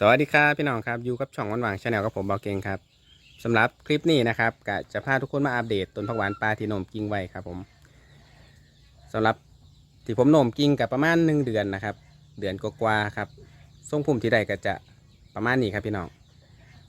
สวัสดีครับพี่น้องครับอยู่กับช่องวันวางชาแนลกับผมเบาเก่งครับสำหรับคลิปนี้นะครับก็จะพาทุกคนมาอัปเดตต้นผักหวานปลาที่โหนมกิ้งไว้ครับผมสำหรับที่ผมโหนมกิ้งกับประมาณหนึ่งเดือนนะครับ เดือนกว่าๆครับทรงพุ่มที่ได้ก็จะประมาณนี้ครับพี่น้อง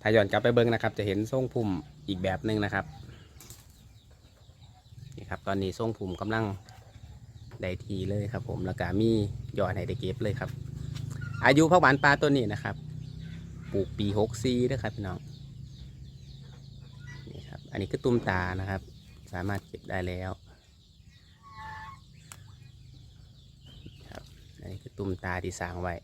ถ้าย้อนกลับไปเบิ้งนะครับ จะเห็นทรงพุ่มอีกแบบหนึ่งนะครับนี่ครับตอนนี้ทรงพุ่มกำลังได้ทีเลยครับ ผมแล้วก็มียอดให้ได้เก็บเลยครับ อายุผักหวานปลาตัวนี้นะครับ ปลูกปีหกซีนะครับพี่น้องนี่ครับ อันนี้คือตุ้มตานะครับ สามารถเก็บได้แล้วครับอันนี้คือตุ้มตาที่สางไว้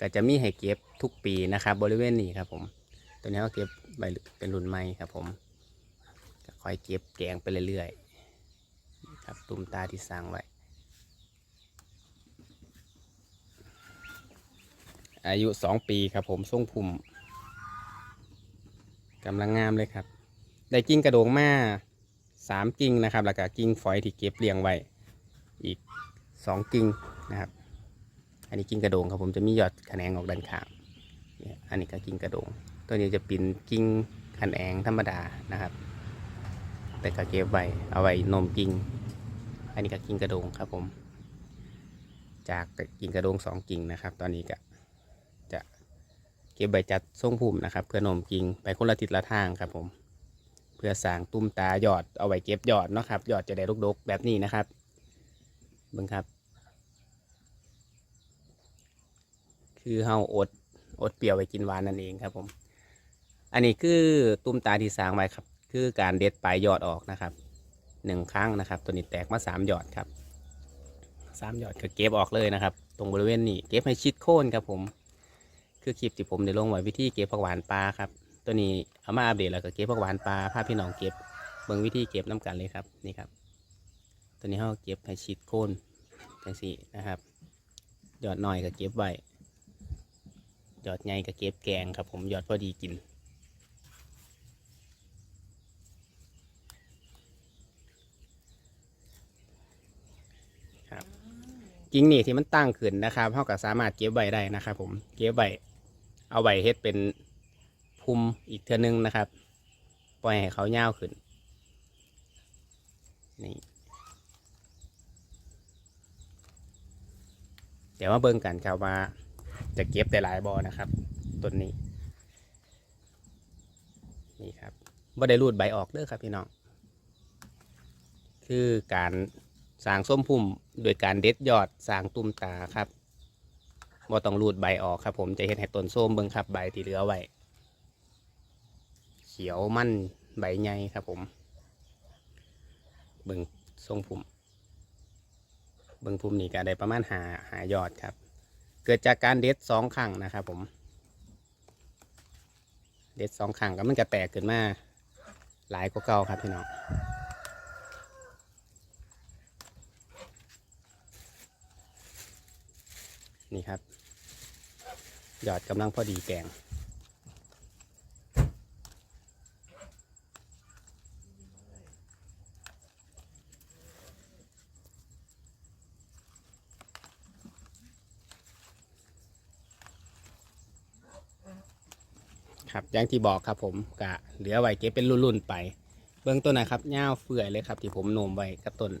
ก็จะมีให้เก็บทุกปีนะครับ บริเวณนี้ครับผม ตัวนี้ก็เก็บใบเป็นรุ่นใหม่ครับผมค่อยเก็บแกงไปเรื่อยๆครับตุ้มตาที่สร้างไว้ อายุสองปีครับผมทรงพุ่มกำลังงามเลยครับ ได้กิ่งกระโดงมาสามกิ่งนะครับ แล้วก็กิ่งฝอยที่เก็บเรียงไว้ อีกสองกิ่งนะครับ อันนี้กิ่งกระโดงครับผมจะมียอดแขนงออกด้านข้างอันนี้ก็กิ่งกระโดง ตัวนี้จะเป็นกิ่งแขนงธรรมดานะครับ แต่ก็เก็บไว้เอาไว้นมกิ่ง อันนี้ก็กิ่งกระโดงครับผม จากกิ่งกระโดงสองกิ่งนะครับ ตอนนี้ก็ เก็บใบจัดทรงพุ่มนะครับเพื่อนมกิ่งไปคนละทิศละทางครับผม เพื่อสร้างตุ้มตาหยอดเอาไว้เก็บหยอดเนาะครับหยอดจะได้ลูกดกแบบนี้นะครับเบิ่งครับ คือเฮาอดอดเปรี้ยวไว้กินหวานนั่นเองครับผม อันนี้คือตุ้มตาที่สร้างไว้ครับ คือการเด็ดปลายยอดออกนะครับหนึ่งครั้งนะครับ ตัวนี้แตกมาสามหยอดครับสามหยอดก็เก็บออกเลยนะครับ ตรงบริเวณนี้เก็บให้ชิดโค่นครับผม คือคลิปที่ผมได้ลงไว้วิธีเก็บผักหวานปลาครับ ตัวนี้เอามาอัปเดตแล้วก็เก็บผักหวานปลาพาพพี่น้องเก็บเบิ่งวิธีเก็บน้กันเลยครับนี่ครับ ตัวนี้เราเก็บให้ชิดโคนจังสี่นะครับยอดหน่อยก็เก็บไว้ยอดใหญ่ก็เก็บแกงครับ ผมยอดพอดีกินครับกิ่งนี่ที่มันตั้งขึ้นนะครับเขาก็สามารถเก็บไว้ได้นะครับผม เก็บไว้ เอาไว้เฮ็ดเป็นภูมิอีกเทือนึงนะครับ ปล่อยให้เขายาวขึ้น นี่เดี๋ยวมาเบิ่งกันครับว่าจะเก็บได้หลายบอนะครับต้นนี้ นี่ครับบ่ได้รูดใบออกเด้อครับพี่น้อง คือการสางส้มพุ่มโดยการเด็ดยอดสางตุ้มตาครับ บ่ต้องรูดใบออกครับ ผมจะเห็นให้ต้นส้มเบิ่งครับใบที่เหลือไว้เขียวมั่นใบใหญ่ครับ ผม เบิ่งทรงพุ่มเบิ่งพุ่มนี่ก็ได้ประมาณหาหายอดครับ เกิดจากการเด็ดสองครั้งนะครับผมเด็ดสองครั้งก็มันก็แตกขึ้นมา หลายกว่าเก่าครับพี่น้องนี่ครับ หยอดกำลังพอดีแกงครับอย่างที่บอกครับผมกะเหลือไว้เก็บเป็นรุ่นๆไป เบื้องต้นนะครับย่าเฟื่อยเลยครับ ที่ผมโนมไว้กับต้น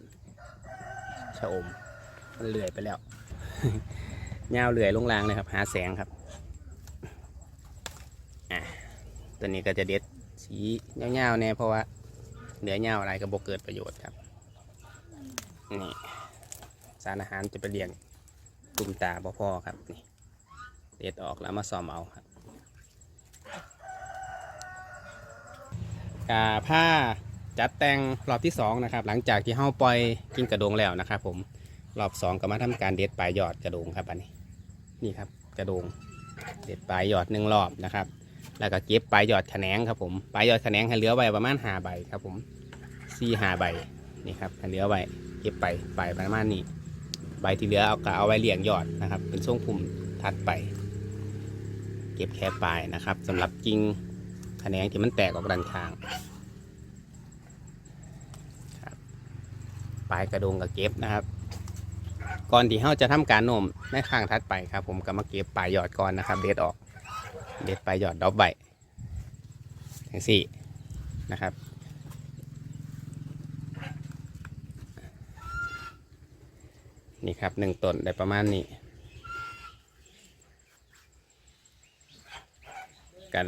ชะอมมันเลื่อยไปแล้วเงาเลื่อยลงรางเลยครับ หาแสงครับอะ ตัวนี้ก็จะเด็ดสีเงาๆแน่เพราะว่าเหนือเงาอะไรก็บกเกิดประโยชน์ครับนี่สารอาหารจะไปเลี้ยงกลุ่มตาบ่พอครับนี่เด็ดออกแล้วมาซ่อมเอาครับกาผ้าจัดแต่งรอบที่สองนะครับหลังจากที่เฮาปล่อยกินกระดงแล้วนะครับ ผมรอบสองก็มาทำการเด็ดปลายยอดกระดงครับอันนี้นี่ครับกระดงเด็ดปลายยอดหนึ่งรอบนะครับ แล้วก็เก็บปลายยอดแขนงครับผมปลายยอดแขนงให้เหลือไว้ประมาณหาใบครับผมสี่หาใบนี่ครับให้เหลือไว้เก็บไปใบประมาณนี้ ใบที่เหลือเอาก็เอาไว้เลี้ยงยอดนะครับ เป็นช่วงพุ่มทัดไป เก็บแค่ปลายนะครับสำหรับกิ่งแขนงที่มันแตกออกด้านข้างครับปลายกระโดงก็เก็บนะครับก่อนที่เราจะทำการโน้มในข้างทัดไปครับ ผมก็มาเก็บปลายยอดก่อนนะครับ เด็ดออก เด็ดปลายยอดดอกใบทั้งสี่นะครับ นี่ครับหนึ่งต้นได้ประมาณนี้กัน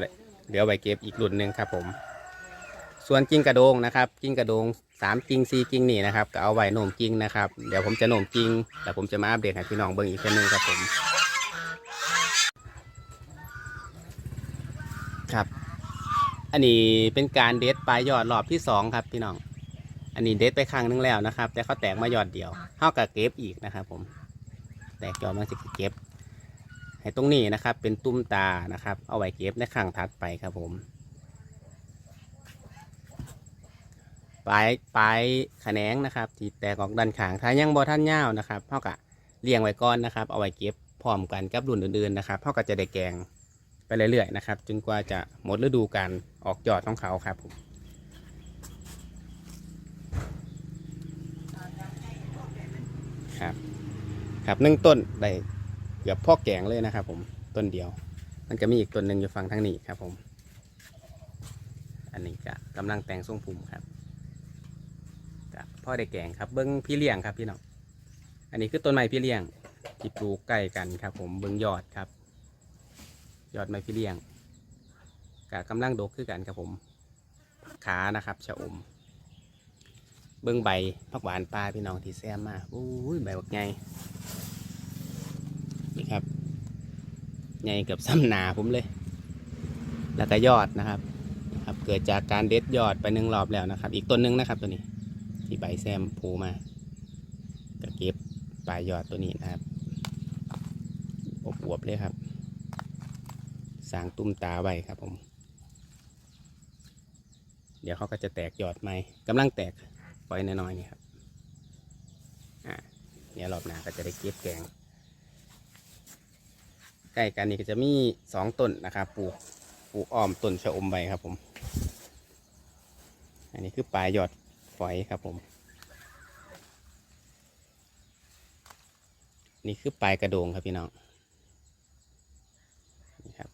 เดี๋ยวไปเก็บอีกรุ่นหนึ่งครับผม ส่วนกิ่งกระโดงนะครับกิ่งกระโดงสามกิ่งสี่กิ่งนี่นะครับก็เอาไว้โหนมกิ่งนะครับ เดี๋ยวผมจะโหนมกิ่งแล้วผมจะมาอัปเดตให้พี่น้องเบิ่งอีกแค่นึงครับผม ครับ อันนี้เป็นการเด็ดปลายยอดรอบที่สองครับพี่น้อง อันนี้เด็ดไปครั้งนึงแล้วนะครับ แต่เขาแตกมายอดเดียวเท่ากับเก็บอีกนะครับ ผม แตกยอดมาสิเก็บให้ตรงนี้นะครับ เป็นตุ้มตานะครับ เอาไว้เก็บในครั้งถัดไปครับผมปลายปลายแขนงนะครับที่แตกออกด้านข้างถ้ายังบ่ท่านยาวนะครับเท่ากับเลี้ยงไว้ก่อนนะครับ เอาไว้เก็บพร้อมกันกับรุ่นอื่นๆนะครับเท่ากับจะได้แกง ไปเรื่อยๆนะครับ จนกว่าจะหมดฤดูการออกยอดของเขาครับผมครับครับหนึ่งต้นได้เกือบพ่อแกงเลยนะครับ ผมต้นเดียว มันก็มีอีกต้นหนึ่งอยู่ฝั่งทางนี้ครับ ผม อันนี้ก็กำลังแต่งทรงภูมิครับกับพ่อได้แกงครับ เบิ้งพี่เลี้ยงครับพี่น้องอันนี้คือต้นไม้พี่เลี้ยงที่ปลูกใกล้กันครับ ผมเบิ้งยอดครับ ยอดไม้พี่เลี้ยงกับกำลังดกคือกันครับผมขานะครับชะอม เบิ้องใบผักหวานปลาพี่น้องที่แซมมาอุ้ยใบบักไงนี่ครับไงเกับซ้ำหนาผมเลย แล้วก็ยอดนะครับครับเกิดจากการเด็ดยอดไปหนึ่งรอบแล้วนะครับ อีกต้นหนึงนะครับตัวนี้ ที่ใบแซมผูมาก็เก็บปลายยอดตัวนี้นะครับอบอวบเลยครับ สางตุ้มตาไว้ครับผม เดี๋ยวเขาก็จะแตกยอดใหม่กำลังแตกปล่อยน้อยๆนี่ครับอ่าเดี๋ยรอบหน้าก็จะได้เก็บแกงใกล้กันนี่ก็จะมีสองต้นนะครับปลูกปลูกอ้อมต้นชะอมใบครับผม อันนี้คือปลายยอดฝอยครับผม นี่คือปลายกระโดงครับพี่น้องนี่ครับ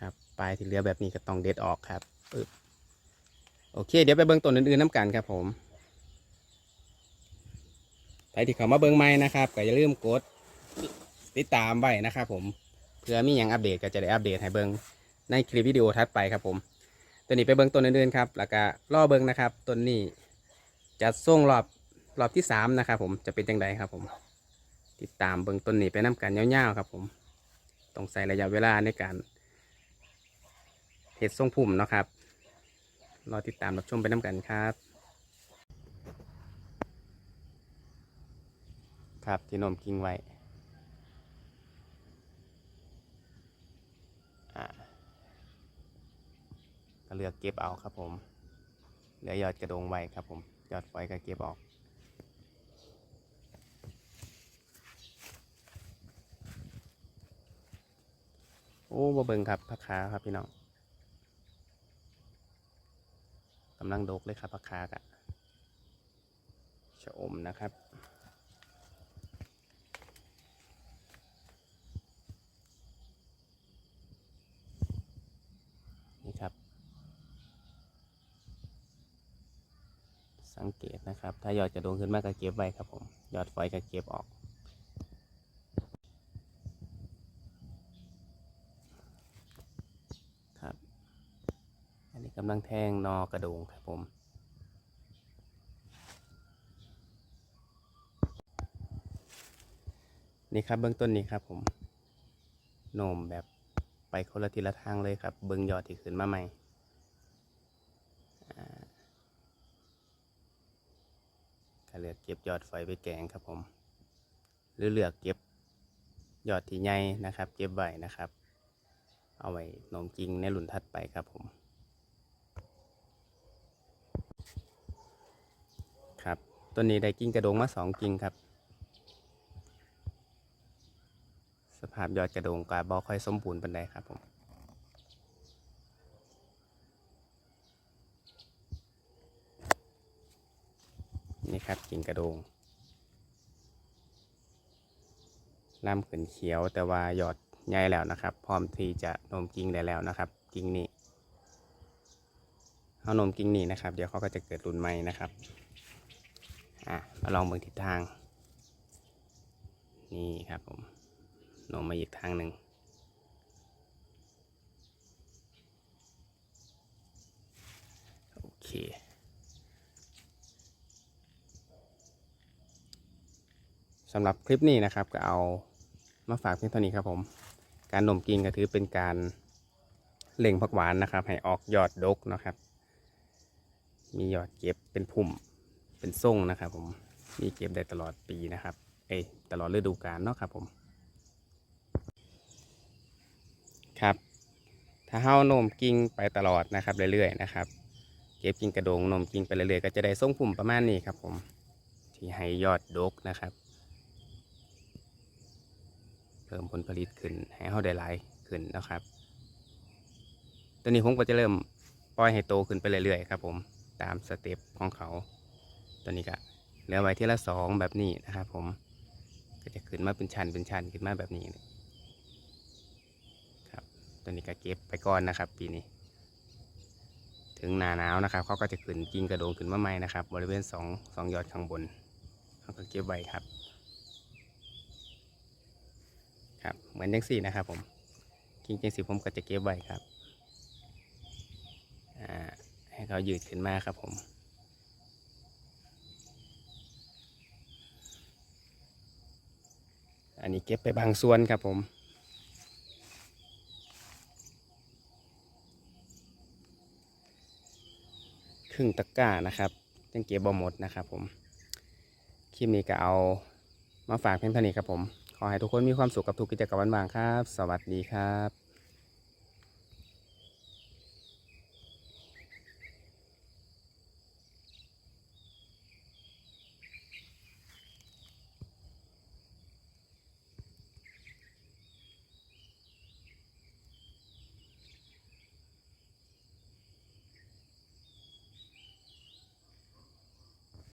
ครับ ปลายที่เหลือแบบนี้ก็ต้องเด็ดออกครับปึ๊บโอเค เดี๋ยวไปเบิ่งต้นอื่นๆน้ำกันครับผมใครที่เข้ามาเบิ้งใหม่นะครับก็อย่าลืมกดติดตามไว้นะครับผมเพื่อมีอย่างอัปเดตก็จะได้อัปเดตให้เบิ้งในคลิปวิดีโอถัดไปครับผมตัวนี้ไปเบิ้งต้นอื่นๆครับแล้วก็รอเบิ้งนะครับต้นนี้จะส่งรอบรอบที่สามนะครับผมจะเป็นยังไงครับผม ติดตามเบิ้งต้นนี้ไปน้กันยาวๆครับผมต้องใส่ระยะเวลาในการ เห็ดทรงพุ่มเนาะครับรอติดตามรับชมไปน้กันครับ ครับที่นมกิ้งไว้ก็เลือกเก็บเอาครับผม เหลือยอดกระดงไว้ครับผม ยอดไฟก็เก็บออกโอ้บ่เบิงครับผักขาครับพี่น้องกำลังดกเลยครับผักขากะชะอมนะครับ นี่ครับ สังเกตนะครับ ถ้ายอดจะโดงขึ้นมากก็เก็บไว้ครับผม ยอดฝอยก็เก็บออก ครับ อันนี้ กำลังแทงนอกระโดงครับผม นี่ครับเบื้องต้นนี้ครับผมโหนมแบบไปคนละทิศละทางเลยครับ เบิงยอดที่ขึ้นมาใหม่อ่าก็เลือกเก็บยอดฝอยไปแกงครับผม หรือเลือกเก็บยอดที่ใหญ่นะครับ เก็บไว้นะครับ เอาไว้โหนมจริงในรุ่นถัดไปครับผม ครับ ต้นนี้ได้กิ่งกระโดงมาสองกิ่งครับ สภาพยอดกระโดงก็บ่ค่อยสมบูรณ์ปานใดครับผมนี่ครับกิ่งกระโดงลำขึ้นเขียวแต่ว่ายอดใหญ่แล้วนะครับ พร้อมที่จะโนมกิ่งได้แล้วนะครับ กิ่งนี้เอาโนมกิ่งนี้นะครับ เดี๋ยวเขาก็จะเกิดรุ่นใหม่นะครับ อะมาลองเบิ่งทิศทาง นี่ครับผมโนมมาอีกทางหนึ่งโอเคสำหรับคลิปนี้นะครับก็เอามาฝากเพียงเท่านี้ครับผม การหนมกินก็ถือเป็นการเล่งผักหวานนะครับ ให้ออกยอดดกนะครับ มียอดเก็บเป็นพุ่ม เป็นส่งนะครับ ผมมีเก็บได้ตลอดปีนะครับ เอ้ตลอดฤดูกาลเนาะครับผม ครับ ถ้าเฮาโนมกิ่งไปตลอดนะครับเรื่อยๆนะครับเก็บกิ่งกระโดงนมกิ่งไปเรื่อยๆก็จะได้ส่งพุ่มประมาณนี้ครับ ผมที่ให้ยอดดกนะครับ เพิ่มผลผลิตขึ้นให้เขาได้หลายขึ้นนะครับตอนนี้ผมก็จะเริ่มปล่อยให้โตขึ้นไปเรื่อยๆครับ ผมตามสเต็ปของเขา ตอนนี้ก็เหลือไว้ที่ละสองแบบนี้นะครับผมก็จะขึ้นมาเป็นชั้นเป็นชั้นขึ้นมาแบบนี้ครับตอนนี้ก็เก็บไปก่อนนะครับ ปีนี้ ถึงหนาหนาวนะครับเขาก็จะขึ้นกิ่งกระโดงขึ้นมาใหม่นะครับ บริเวณสองสองยอดข้างบนเขาก็เก็บไว้ครับ ครับเหมือนจังสี่นะครับผมกิ่งจังสี่ผมก็จะเก็บไว้ครับอ่าให้เขายืดขึ้นมาครับผม อันนี้เก็บไปบางส่วนครับผมครึ่งตะกร้านะครับยังเก็บบ่หมดนะครับผมคลิปนี้ก็เอามาฝากเพียงเท่านี้ครับผม ขอให้ทุกคนมีความสุขกับทุกกิจกรรมวันบางครับ สวัสดีครับ